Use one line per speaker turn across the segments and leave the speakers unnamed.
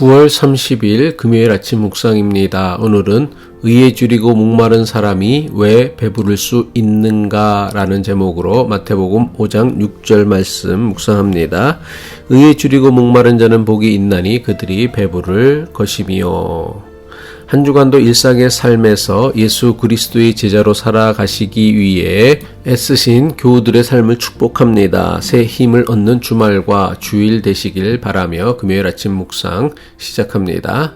9월 30일 금요일 아침 묵상입니다. 오늘은 의에 줄이고 목마른 사람이 왜 배부를 수 있는가? 라는 제목으로 마태복음 5장 6절 말씀 묵상합니다. 의에 줄이고 목마른 자는 복이 있나니 그들이 배부를 것이미요. 한 주간도 일상의 삶에서 예수 그리스도의 제자로 살아가시기 위해 애쓰신 교우들의 삶을 축복합니다. 새 힘을 얻는 주말과 주일 되시길 바라며 금요일 아침 묵상 시작합니다.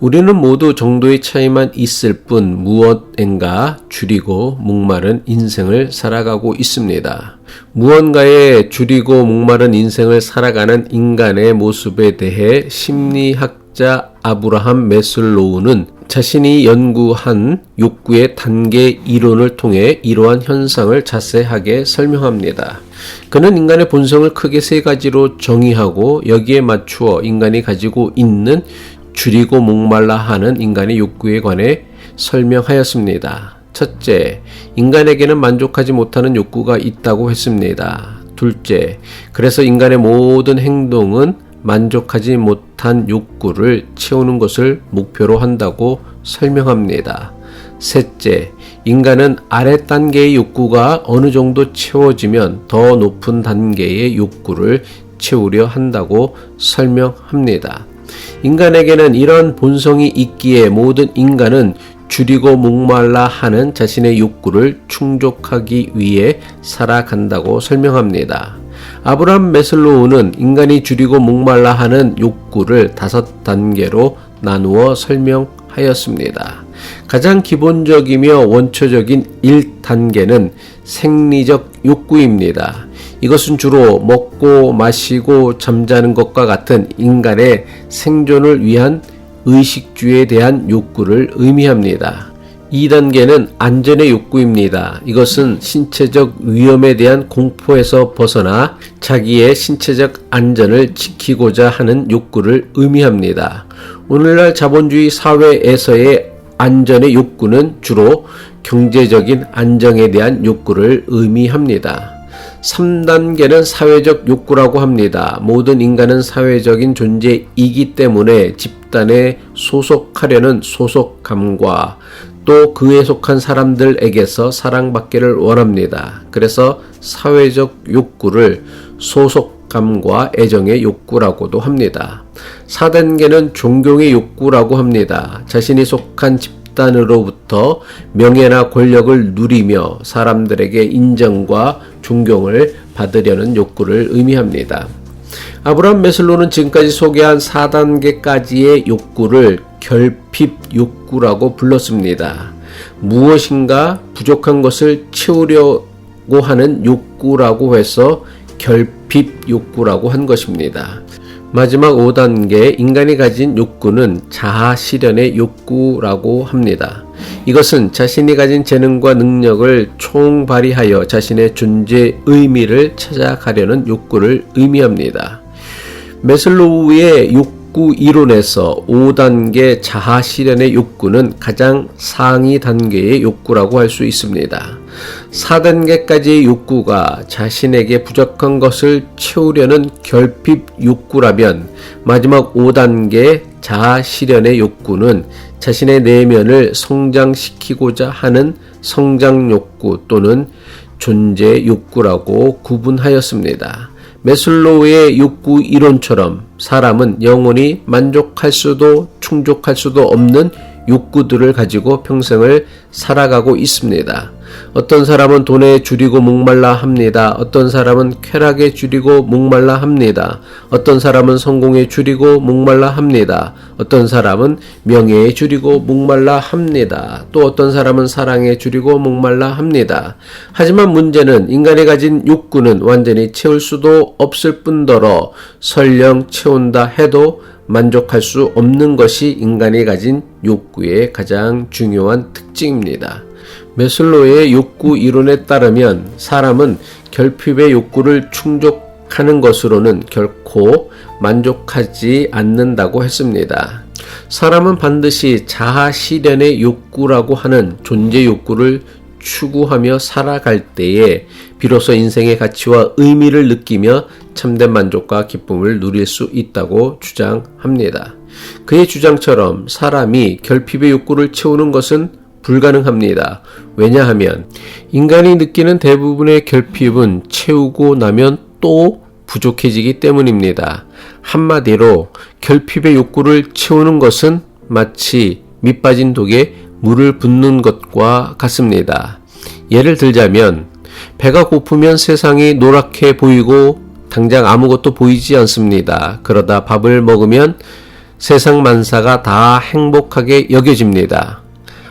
우리는 모두 정도의 차이만 있을 뿐 무엇인가 줄이고 목마른 인생을 살아가고 있습니다. 무언가에 줄이고 목마른 인생을 살아가는 인간의 모습에 대해 심리학 자 아브라함 메슬로우는 자신이 연구한 욕구의 단계 이론을 통해 이러한 현상을 자세하게 설명합니다. 그는 인간의 본성을 크게 세 가지로 정의하고 여기에 맞추어 인간이 가지고 있는 줄이고 목말라 하는 인간의 욕구에 관해 설명하였습니다. 첫째, 인간에게는 만족하지 못하는 욕구가 있다고 했습니다. 둘째, 그래서 인간의 모든 행동은 만족하지 못한 욕구를 채우는 것을 목표로 한다고 설명합니다. 셋째, 인간은 아래 단계의 욕구가 어느 정도 채워지면 더 높은 단계의 욕구를 채우려 한다고 설명합니다. 인간에게는 이런 본성이 있기에 모든 인간은 줄이고 목말라 하는 자신의 욕구를 충족하기 위해 살아간다고 설명합니다. 아브람 메슬로우는 인간이 줄이고 목말라 하는 욕구를 다섯 단계로 나누어 설명하였습니다. 가장 기본적이며 원초적인 1단계는 생리적 욕구입니다. 이것은 주로 먹고 마시고 잠자는 것과 같은 인간의 생존을 위한 의식주에 대한 욕구를 의미합니다. 2단계는 안전의 욕구입니다. 이것은 신체적 위험에 대한 공포에서 벗어나 자기의 신체적 안전을 지키고자 하는 욕구를 의미합니다. 오늘날 자본주의 사회에서의 안전의 욕구는 주로 경제적인 안정에 대한 욕구를 의미합니다. 3단계는 사회적 욕구라고 합니다. 모든 인간은 사회적인 존재이기 때문에 집단에 소속하려는 소속감과 또 그에 속한 사람들에게서 사랑받기를 원합니다. 그래서 사회적 욕구를 소속감과 애정의 욕구라고도 합니다. 4단계는 존경의 욕구라고 합니다. 자신이 속한 집단으로부터 명예나 권력을 누리며 사람들에게 인정과 존경을 받으려는 욕구를 의미합니다. 아브라함 메슬로는 지금까지 소개한 4단계까지의 욕구를 결핍 욕구라고 불렀습니다. 무엇인가 부족한 것을 채우려고 하는 욕구라고 해서 결핍 욕구라고 한 것입니다. 마지막 5단계 인간이 가진 욕구는 자아 실현의 욕구라고 합니다. 이것은 자신이 가진 재능과 능력을 총발휘하여 자신의 존재 의미를 찾아가려는 욕구를 의미합니다. 메슬로우의 욕구 이론에서 5단계 자아 실현의 욕구는 가장 상위 단계의 욕구라고 할 수 있습니다. 4단계까지의 욕구가 자신에게 부족한 것을 채우려는 결핍 욕구라면 마지막 5단계 자아 실현의 욕구는 자신의 내면을 성장시키고자 하는 성장 욕구 또는 존재 욕구라고 구분하였습니다. 메슬로우의 욕구 이론처럼 사람은 영원히 만족할 수도 충족할 수도 없는 욕구들을 가지고 평생을 살아가고 있습니다. 어떤 사람은 돈에 줄이고 목말라 합니다. 어떤 사람은 쾌락에 줄이고 목말라 합니다. 어떤 사람은 성공에 줄이고 목말라 합니다. 어떤 사람은 명예에 줄이고 목말라 합니다. 또 어떤 사람은 사랑에 줄이고 목말라 합니다. 하지만 문제는 인간이 가진 욕구는 완전히 채울 수도 없을 뿐더러 설령 채운다 해도 만족할 수 없는 것이 인간이 가진 욕구의 가장 중요한 특징입니다. 메슬로의 욕구 이론에 따르면 사람은 결핍의 욕구를 충족 하는 것으로는 결코 만족하지 않는다고 했습니다. 사람은 반드시 자아 실현의 욕구라고 하는 존재 욕구를 추구하며 살아갈 때에 비로소 인생의 가치와 의미를 느끼며 참된 만족과 기쁨을 누릴 수 있다고 주장합니다. 그의 주장처럼 사람이 결핍의 욕구를 채우는 것은 불가능합니다. 왜냐하면 인간이 느끼는 대부분의 결핍은 채우고 나면 또 부족해지기 때문입니다. 한마디로 결핍의 욕구를 채우는 것은 마치 밑빠진 독에 물을 붓는 것과 같습니다. 예를 들자면 배가 고프면 세상이 노랗게 보이고 당장 아무것도 보이지 않습니다. 그러다 밥을 먹으면 세상 만사가 다 행복하게 여겨집니다.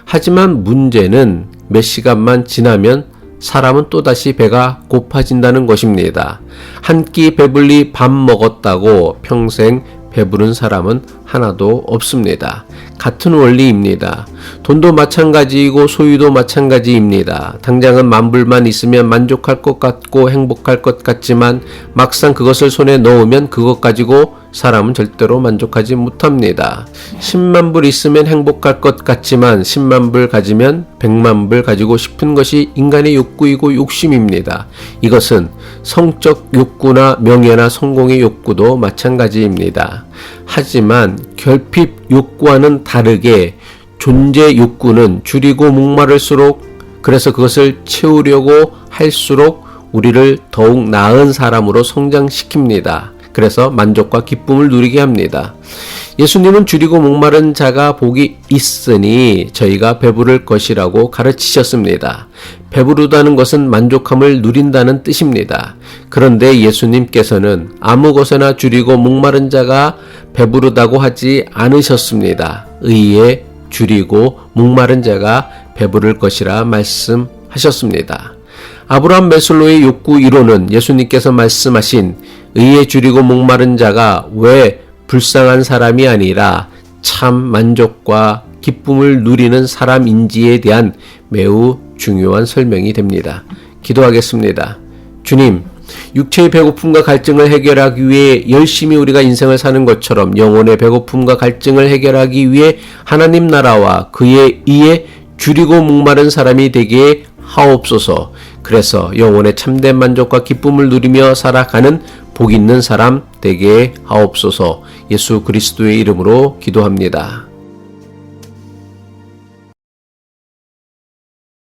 하지만 문제는 몇 시간만 지나면 사람은 또다시 배가 고파진다는 것입니다. 한 끼 배불리 밥 먹었다고 평생 배부른 사람은 하나도 없습니다. 같은 원리입니다. 돈도 마찬가지이고 소유도 마찬가지입니다. 당장은 만불만 있으면 만족할 것 같고 행복할 것 같지만 막상 그것을 손에 넣으면 그것 가지고 사람은 절대로 만족하지 못합니다. 10만 불 있으면 행복할 것 같지만 10만 불 가지면 100만 불 가지고 싶은 것이 인간의 욕구이고 욕심입니다. 이것은 성적 욕구나 명예나 성공의 욕구도 마찬가지입니다. 하지만 결핍 욕구와는 다르게 존재 욕구는 줄이고 목마를수록 그래서 그것을 채우려고 할수록 우리를 더욱 나은 사람으로 성장시킵니다. 그래서 만족과 기쁨을 누리게 합니다. 예수님은 줄이고 목마른 자가 복이 있으니 저희가 배부를 것이라고 가르치셨습니다. 배부르다는 것은 만족함을 누린다는 뜻입니다. 그런데 예수님께서는 아무 것에나 줄이고 목마른 자가 배부르다고 하지 않으셨습니다. 의에 줄이고 목마른 자가 배부를 것이라 말씀하셨습니다. 아브라함 메슬로의 욕구 1호는 예수님께서 말씀하신 의에 줄이고 목마른 자가 왜 불쌍한 사람이 아니라 참 만족과 기쁨을 누리는 사람인지에 대한 매우 중요한 설명이 됩니다. 기도하겠습니다. 주님, 육체의 배고픔과 갈증을 해결하기 위해 열심히 우리가 인생을 사는 것처럼 영혼의 배고픔과 갈증을 해결하기 위해 하나님 나라와 그의 이에 줄이고 목마른 사람이 되게 하옵소서. 그래서 영혼의 참된 만족과 기쁨을 누리며 살아가는 복 있는 사람 되게 하옵소서. 예수 그리스도의 이름으로 기도합니다.